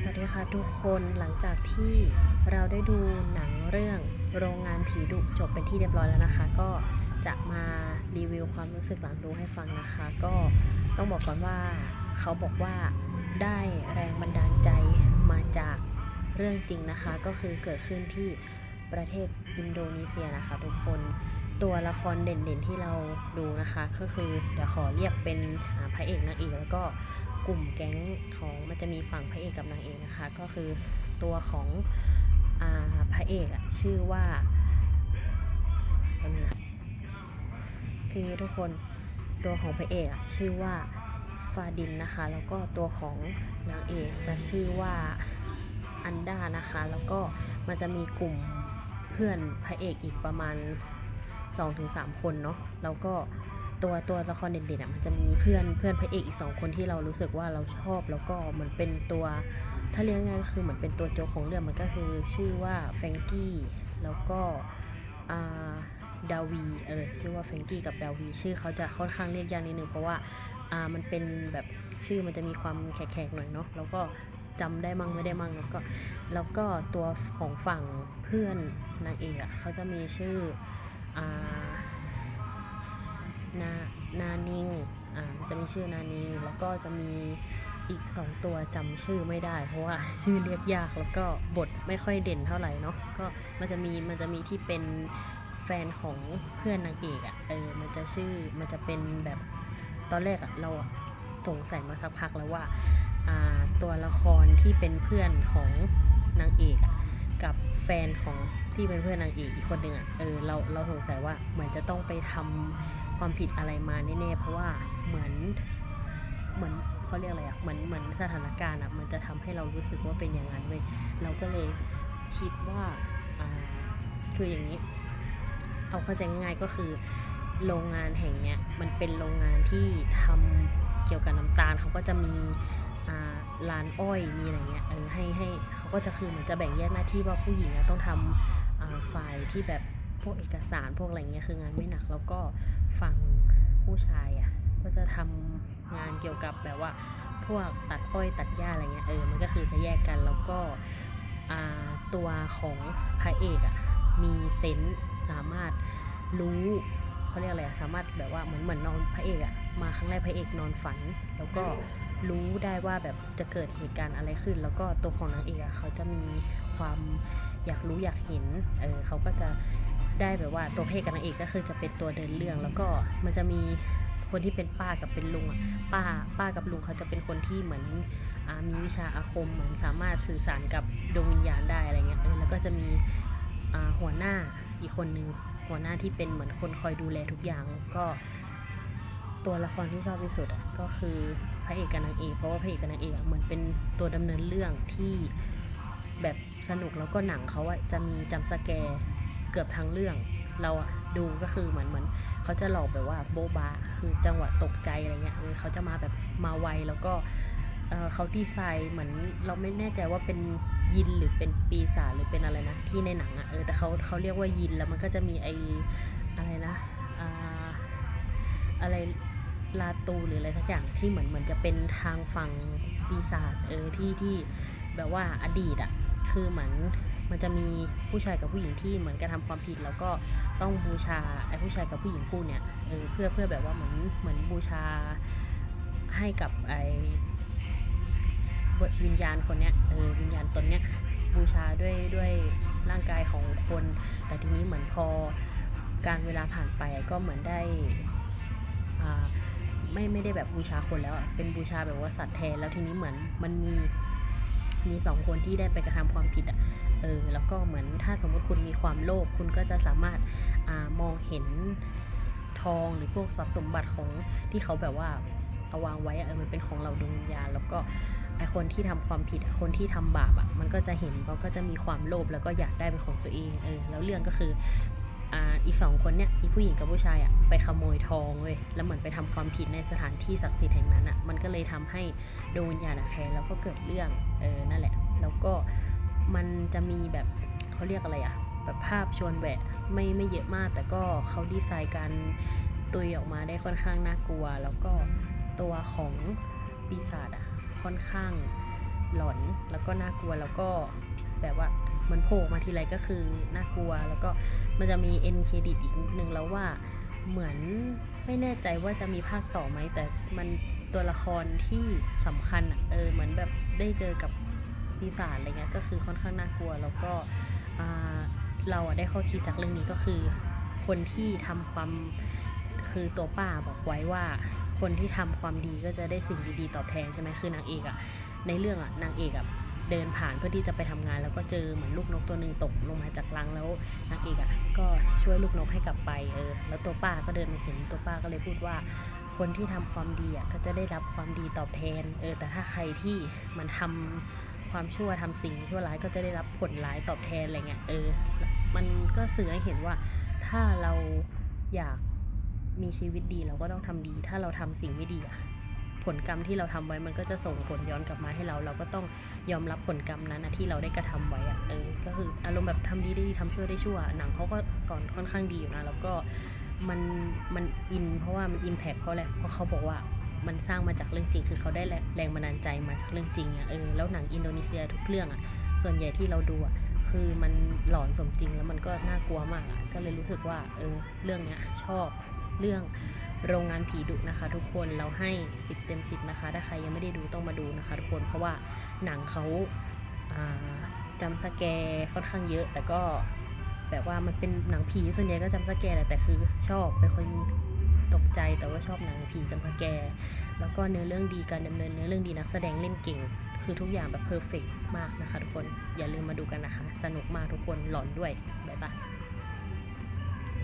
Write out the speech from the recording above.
สวัสดีค่ะทุกคนหลังจากที่เราได้ดูหนังเรื่องโรงงานผีดุจบเป็นที่เรียบร้อยแล้วนะคะ ก็จะมารีวิวความรู้สึกหลังดูให้ฟังนะคะ ก็ต้องบอกก่อนว่าเขาบอกว่าได้แรงบันดาลใจมาจากเรื่องจริงนะคะ ก็คือเกิดขึ้นที่ประเทศอินโดนีเซียนะคะ ทุกคนตัวละครเด่นๆที่เราดูนะคะ ก็คือเดี๋ยวขอเรียกเป็นอ่าพระเอกนางเอกแล้วก็ กลุ่มแก๊งของมันจะมีฝั่งพระเอกกับนางเอกนะคะ ก็คือตัวของอพระเอกอะชื่อว่าคือทุกคนตัวของพระเอกอะชื่อว่าฟาดินนะคะ แล้วก็ตัวของนางเอกจะชื่อว่าอันดานะคะ แล้วก็มันจะมีกลุ่มเพื่อนพระเอกอีกประมาณ 2-3 คนเนาะแล้วก็ ตัวตัวละครเด่นๆอะมันจะมีเพื่อนเพื่อนพระเอกอีกสองคนที่เรารู้สึกว่าเราชอบแล้วก็เหมือนเป็นตัว ถ้าเรียกง่ายก็คือเหมือนเป็นตัวโจกของเรื่องมันก็คือชื่อว่าแฟงกี้แล้วก็อ่าดาวีเออชื่อว่าแฟงกี้กับดาวีชื่อเขาจะค่อนข้างเรียกยากนิดนึงเพราะว่าอ่ามันเป็นแบบชื่อมันจะมีความแขกๆหน่อยเนาะแล้วก็จำได้มั่งไม่ได้มั่งแล้วก็แล้วก็ตัวของฝั่งเพื่อนนางเอกอะเขาจะมีชื่ออ่า นานานิงอ่าจะมีชื่อนานิงแล้วก็จะมีอีก 2 ตัวจำชื่อไม่ได้ เพราะว่าชื่อเรียกยากแล้วก็บทไม่ค่อยเด่นเท่าไหร่เนาะก็มันจะมีมันจะมีที่เป็นแฟนของเพื่อนนางเอกอะ่ะเออมันจะชื่อมันจะเป็นแบบตอนแรกอะ่ะเราสงสัยมาสักพักแล้วว่าอ่าตัวละครที่เป็นเพื่อนของนางเอกอะกับแฟนของที่เป็นเพื่อนนางเอกอีกคนหนึ่งอะ่ะเออเราเราสงสัยว่าเหมือนจะต้องไปทำ ความผิดอะไรมาแน่ๆเพราะว่าเหมือนเหมือนเขาเรียกอะไรอะเหมือนเหมือนสถานการณ์อะมันจะทำให้เรารู้สึกว่าเป็นอย่างนั้นเว้ยเราก็เลยคิดว่าคืออย่างนี้ เอาเข้าใจง่ายๆก็คือโรงงานแห่งเนี้ยมันเป็นโรงงานที่ทำเกี่ยวกับน้ำตาลเขาก็จะมีอ่าร้านอ้อยมีอะไรเงี้ยเออให้ให้เขาก็จะคือเหมือนจะแบ่งแยกหน้าที่ว่าผู้หญิงต้องทำอ่าฝ่ายที่แบบพวกเอกสารพวกอะไรเงี้ยคืองานไม่หนักแล้วก็ ฝั่งผู้ชายอะก็จะทำงานเกี่ยวกับแบบว่า พวกตัดอ้อยตัดหญ้าอะไรเงี้ยเออมันก็คือจะแยกกันแล้วก็ตัวของพระเอกอะมีเซนส์สามารถรู้เขาเรียกอะไรสามารถแบบว่าเหมือนเหมือนนอนพระเอกอะมาครั้งแรกพระเอกนอนฝัน แล้วก็รู้ได้ว่าแบบจะเกิดเหตุการณ์อะไรขึ้น แล้วก็ตัวของนางเอกอะเขาจะมีความอยากรู้อยากเห็นเออเขาก็จะ ได้แบบว่าตัวพระเอกกับนางเอกก็คือจะเป็นตัวเดินเรื่อง แล้วก็มันจะมีคนที่เป็นป้ากับเป็นลุงอะป้าป้ากับลุงเขาจะเป็นคนที่เหมือนอมีวิชาอาคมเหมือนสามารถสื่อสารกับดวงวิญญาณได้อะไรเงี้ยเออแล้วก็จะมีหัวหน้าอีกคนนึงหัวหน้าที่เป็นเหมือนคนคอยดูแลทุกอย่างก็ตัวละครที่ชอบที่สุดอะก็คือพระเอกกับนางเอกเพราะว่าพระเอกกับนางเอกเหมือนเป็นตัวดำเนินเรื่องที่แบบสนุกแล้วก็หนังเขาอะจะมีจำสแกร์ เกือบทั้งเรื่อง เราอะดูก็คือเหมือนเหมือนเขาจะหลอกแบบว่าโบบาคือจังหวะตกใจอะไรเงี้ยเออเขาจะมาแบบมาไวแล้วก็เออเขาดีไซน์เหมือนเราไม่แน่ใจว่าเป็นยินหรือเป็นปีศาจหรือเป็นอะไรนะที่ในหนังอะเออแต่เขาเขาเรียกว่ายินแล้วมันก็จะมีไออะไรนะอ่าอะไรลาตูหรืออะไรสักอย่างที่เหมือนเหมือนจะเป็นทางฝั่งปีศาจเออที่ที่แบบว่าอดีตอะคือเหมือน มันจะมีผู้ชายกับผู้หญิงที่เหมือนกระทำความผิด แล้วก็ต้องบูชาไอ้ผู้ชายกับผู้หญิงคู่เนี่ยเออเพื่อเพื่อแบบว่าเหมือนเหมือนบูชาให้กับไอ้วิญญาณคนเนี้ยเออวิญญาณตนเนี้ยบูชาด้วยด้วยร่างกายของคน แต่ทีนี้เหมือนพอการเวลาผ่านไปก็เหมือนได้อ่าไม่ไม่ได้แบบบูชาคนแล้วเป็นบูชาแบบว่าสัตว์แทนแล้วทีนี้เหมือนมันมี มีสองคนที่ได้ไปกระทำความผิดอะเออแล้วก็เหมือนถ้าสมมติคุณมีความโลภคุณก็จะสามารถอมองเห็นทองหรือพวกทรัพย์สมบัติของที่เขาแบบว่าเอาวางไว้เออมันเป็นของเราดวงวิญญาณแล้วก็ไอคนที่ทำความผิดคนที่ทำบาปอะมันก็จะเห็นเขาก็จะมีความโลภแล้วก็อยากได้เป็นของตัวเองเออแล้วเรื่องก็คือ อ่าอีสองคนเนี้ยอีผู้หญิงกับผู้ชายอะไปขโมยทองเว้ยแล้วเหมือนไปทำความผิดในสถานที่ศักดิ์สิทธิ์แห่งนั้นอะมันก็เลยทำให้ดวงวิญญาณอะแค้นแล้วก็เกิดเรื่องเออนั่นแหละ แล้วก็มันจะมีแบบเขาเรียกอะไรอะแบบภาพชวนแหวะไม่ไม่เยอะมาก แต่ก็เขาดีไซน์การตุยออกมาได้ค่อนข้างน่ากลัว แล้วก็ตัวของปีศาจอะค่อนข้างหลอนแล้วก็น่ากลัวแล้วก็ แบบว่ามันโผล่มาทีไรก็คือน่ากลัว แล้วก็มันจะมีเอ็นเครดิตอีกนิดนึงแล้วว่าเหมือนไม่แน่ใจว่าจะมีภาคต่อไหมแต่มันตัวละครที่สำคัญอะเออเหมือนแบบได้เจอกับปีศาจอะไรเงี้ยก็คือค่อนข้างน่ากลัว แล้วก็เราได้ข้อคิดจากเรื่องนี้ก็คือ คนที่ทำความคือตัวป้าบอกไว้ว่า คนที่ทำความดีก็จะได้สิ่งดีๆตอบแทนใช่ไหมคือนางเอกอะในเรื่องอะนางเอกอะ เดินผ่านเพื่อที่จะไปทำงาน แล้วก็เจอเหมือนลูกนกตัวหนึ่งตกลงมาจากรังแล้วนางเอกอะก็ช่วยลูกนกให้กลับไปเออแล้วตัวป้าก็เดินมาเห็นตัวป้าก็เลยพูดว่า คนที่ทำความดีอะก็จะได้รับความดีตอบแทนเออแต่ถ้าใครที่มันทำความชั่วทำสิ่งชั่วร้ายก็จะได้รับผลร้ายตอบแทนอะไรเงี้ยเออมันก็สื่อให้เห็นว่าถ้าเราอยากมีชีวิตดีเราก็ต้องทำดี ถ้าเราทำสิ่งไม่ดีอะ ผลกรรมที่เราทำไว้มันก็จะส่งผลย้อนกลับมาให้เรา เราก็ต้องยอมรับผลกรรมนั้นนะที่เราได้กระทำไว้อะเออก็คืออารมณ์แบบทำดีได้ดีทำชั่วได้ชั่ว หนังเขาก็สอนค่อนข้างดีอยู่นะแล้วก็มันมันอินเพราะว่ามันอิมแพคเพราะอะไรเพราะเขาบอกว่ามันสร้างมาจากเรื่องจริง คือเขาได้แรงบันดาลใจมาจากเรื่องจริงอะเออแล้วหนังอินโดนีเซียทุกเรื่องอะส่วนใหญ่ที่เราดูอะคือมันหลอนสมจริงแล้วมันก็น่ากลัวมากอะก็เลยรู้สึกว่าเออเรื่องเนี้ยชอบเรื่อง โรงงานผีดุนะคะ ทุกคนเราให้ 10 เต็ม 10 นะคะ ถ้าใครยังไม่ได้ดูต้องมาดูนะคะ ทุกคนเพราะว่าหนังเขาาจำสแกร์ค่อนข้างเยอะ แต่ก็แบบว่ามันเป็นหนังผีส่วนใหญ่ก็จำสแกร์แหละแต่คือชอบเป็นคนตกใจแต่ว่าชอบหนังผีจำสแกร์แล้วก็เนื้อเรื่องดีการดำเนินเนื้อเรื่องดีนักแสดงเล่นเก่ง คือทุกอย่างแบบเพอร์เฟกมากนะคะ ทุกคนอย่าลืมมาดูกันนะคะ สนุกมากทุกคนหลอนด้วยบ๊ายบาย